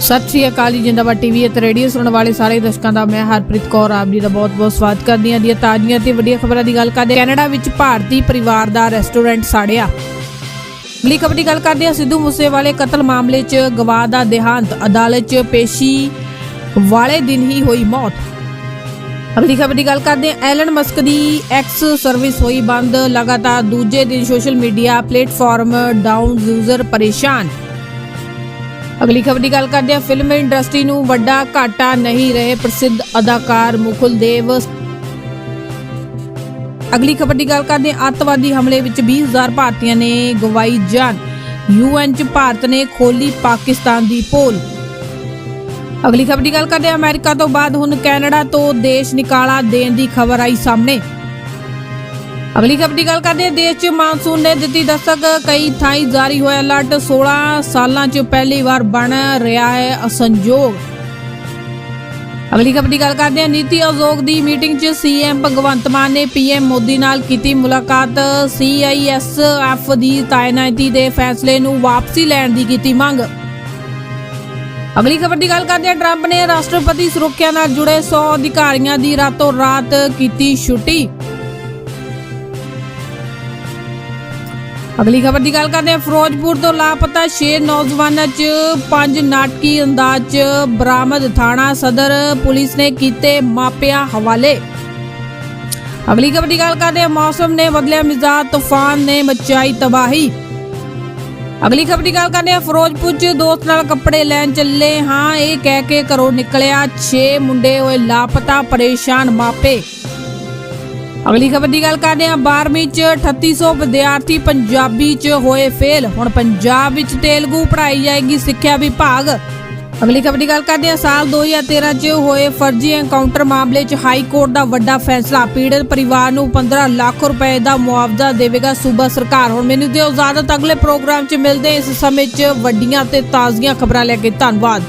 ਸਤਿ ਸ਼੍ਰੀ ਅਕਾਲ ਜੀ, ਜਿੰਦਾਬਾਦ ਟੀਵੀ ਅਤੇ ਰੇਡੀਓ ਸੁਣਨ ਵਾਲੇ ਸਾਰੇ ਦਰਸ਼ਕਾਂ ਦਾ ਮੈਂ ਹਰਪ੍ਰੀਤ ਕੌਰ, ਆਪ ਜੀ ਦਾ ਬਹੁਤ-ਬਹੁਤ ਸਵਾਗਤ ਕਰਦੀ ਹਾਂ। ਦੀਆਂ ਤਾਜ਼ੀਆਂ ਤੇ ਵੱਡੀਆਂ ਖਬਰਾਂ ਦੀ ਗੱਲ ਕਰਦੇ ਹਾਂ। ਕੈਨੇਡਾ ਵਿੱਚ ਭਾਰਤੀ ਪਰਿਵਾਰ ਦਾ ਰੈਸਟੋਰੈਂਟ ਸਾੜਿਆ। ਅਗਲੀ ਖਬਰ ਦੀ ਗੱਲ ਕਰਦੇ ਹਾਂ। ਸਿੱਧੂ ਮੂਸੇਵਾਲੇ ਕਤਲ ਮਾਮਲੇ 'ਚ ਗਵਾਹ ਦਾ ਦੇਹਾਂਤ, ਅਦਾਲਤ 'ਚ ਪੇਸ਼ੀ ਵਾਲੇ ਦਿਨ ਹੀ ਹੋਈ ਮੌਤ। ਅਗਲੀ ਖਬਰ ਦੀ ਗੱਲ ਕਰਦੇ ਹਾਂ। ਐਲਨ ਮਸਕ ਦੀ ਐਕਸ ਸਰਵਿਸ ਹੋਈ ਬੰਦ, ਲਗਾਤਾਰ ਦੂਜੇ ਦਿਨ social media platform down user ਪਰੇਸ਼ਾਨ। ਅਗਲੀ ਖਬਰ ਦੀ ਗੱਲ ਕਰਦੇ ਹਾਂ। ਫਿਲਮ ਇੰਡਸਟਰੀ ਨੂੰ ਵੱਡਾ ਘਾਟਾ ਨਹੀਂ ਰਹੇ ਪ੍ਰਸਿੱਧ ਅਦਾਕਾਰ ਮੁਕੁਲ ਦੇਵ। ਅਗਲੀ ਖਬਰ ਦੀ ਗੱਲ ਕਰਦੇ ਹਾਂ। ਅੱਤਵਾਦੀ ਹਮਲੇ ਵਿੱਚ 20000 ਭਾਰਤੀਆਂ ਨੇ ਗਵਾਈ ਜਾਨ। ਯੂਐਨ ਚ ਭਾਰਤ ਨੇ ਖੋਲੀ ਪਾਕਿਸਤਾਨ ਦੀ ਪੋਲ। ਅਗਲੀ ਖਬਰ ਦੀ ਗੱਲ ਕਰਦੇ ਹਾਂ। ਅਮਰੀਕਾ ਤੋਂ ਬਾਅਦ ਹੁਣ ਕੈਨੇਡਾ ਤੋਂ ਦੇਸ਼ ਨਿਕਾਲਾ ਦੇਣ ਦੀ ਖਬਰ ਆਈ ਸਾਹਮਣੇ। ਅਗਲੀ ਖਬਰ ਦੀ ਗੱਲ ਕਰਦੇ ਹਾਂ। ਦੇਸ਼ 'ਚ ਮਾਨਸੂਨ ਨੇ ਦਿੱਤੀ ਦਸਤਕ। ਕਈ ਥਾਈਂ ਜਾਰੀ ਹੋਇਆ ਅਲਰਟ 16 ਸਾਲਾਂ 'ਚ ਪਹਿਲੀ ਵਾਰ ਬਣ ਰਿਹਾ ਹੈ ਅਸੰਜੋਗ। ਅਗਲੀ ਖਬਰ ਦੀ ਗੱਲ ਕਰਦੇ ਹਾਂ। ਨੀਤੀ ਆਯੋਗ ਦੀ ਮੀਟਿੰਗ 'ਚ ਸੀਐਮ ਭਗਵੰਤ ਮਾਨ ਨੇ ਪੀਐਮ ਮੋਦੀ ਨਾਲ ਕੀਤੀ ਮੁਲਾਕਾਤ। ਸੀਆਈਐਸਐਫ ਦੀ ਤਾਇਨਾਤੀ ਦੇ ਫੈਸਲੇ ਨੂੰ ਵਾਪਸੀ ਲੈਣ ਦੀ ਕੀਤੀ ਮੰਗ। ਅਗਲੀ ਖਬਰ ਦੀ ਗੱਲ ਕਰਦੇ ਹਾਂ। ਟਰੰਪ ਨੇ ਰਾਸ਼ਟਰਪਤੀ ਸੁਰੱਖਿਆ ਨਾਲ ਜੁੜੇ 100 ਅਧਿਕਾਰੀਆਂ ਦੀ ਰਾਤੋਂ ਰਾਤ ਕੀਤੀ ਛੁੱਟੀ। ਅਗਲੀ ਖਬਰ ਦੀ ਗੱਲ ਕਰਦੇ ਹਾਂ। ਫਿਰੋਜ਼ਪੁਰ ਤੋਂ ਲਾਪਤਾ 6 ਨੌਜਵਾਨਾਂ 'ਚ ਪੰਜ ਨਾਟਕੀ ਅੰਦਾਜ਼ 'ਚ ਬਰਾਮਦ ਥਾਣਾ ਸਦਰ ਪੁਲਿਸ ਨੇ ਕੀਤੇ ਮਾਪਿਆਂ ਹਵਾਲੇ। ਅਗਲੀ ਖਬਰ ਦੀ ਗੱਲ ਕਰਦੇ ਹਾਂ। ਮੌਸਮ ਨੇ ਬਦਲਿਆ ਮਿਜ਼ਾਜ, ਤੂਫਾਨ ਨੇ ਮਚਾਈ ਤਬਾਹੀ। ਅਗਲੀ ਖਬਰ ਦੀ ਗੱਲ ਕਰਦੇ ਹਾਂ। ਫਿਰੋਜ਼ਪੁਰ 'ਚ ਦੋਸਤ ਨਾਲ ਕੱਪੜੇ ਲੈਣ ਚੱਲੇ ਹਾਂ। ਇਹ ਕਹਿ ਕੇ ਘਰੋਂ ਨਿਕਲਿਆ। 6 ਮੁੰਡੇ ਹੋਏ ਲਾਪਤਾ, ਪਰੇਸ਼ਾਨ ਮਾਪੇ। ਅਗਲੀ ਖਬਰ ਦੀ ਗੱਲ ਕਰਦੇ ਹਾਂ। 12ਵੀਂ ਚ 3800 ਵਿਦਿਆਰਥੀ ਪੰਜਾਬੀ ਚ ਹੋਏ ਫੇਲ ਹੁਣ ਪੰਜਾਬ ਵਿੱਚ ਤੇਲਗੂ ਪੜ੍ਹਾਈ ਜਾਏਗੀ ਸਿੱਖਿਆ ਵਿਭਾਗ। ਅਗਲੀ ਖਬਰ ਦੀ ਗੱਲ ਕਰਦੇ ਹਾਂ। ਸਾਲ 2013 ਚ ਹੋਏ ਫਰਜ਼ੀ ਐਨਕਾਊਂਟਰ ਮਾਮਲੇ ਚ ਹਾਈ ਕੋਰਟ ਦਾ ਵੱਡਾ ਫੈਸਲਾ। ਪੀੜਤ ਪਰਿਵਾਰ ਨੂੰ 15 ਲੱਖ ਰੁਪਏ ਦਾ ਮੁਆਵਜ਼ਾ ਦੇਵੇਗਾ ਸੂਬਾ ਸਰਕਾਰ। ਹੁਣ ਮੈਨੂੰ ਦਿਓ ਇਜਾਜ਼ਤ। ਅਗਲੇ ਪ੍ਰੋਗਰਾਮ ਚ ਮਿਲਦੇ ਇਸ ਸਮੇਂ ਚ ਵੱਡੀਆਂ ਤੇ ਤਾਜ਼ੀਆਂ ਖਬਰਾਂ ਲੈ ਕੇ ਧੰਨਵਾਦ।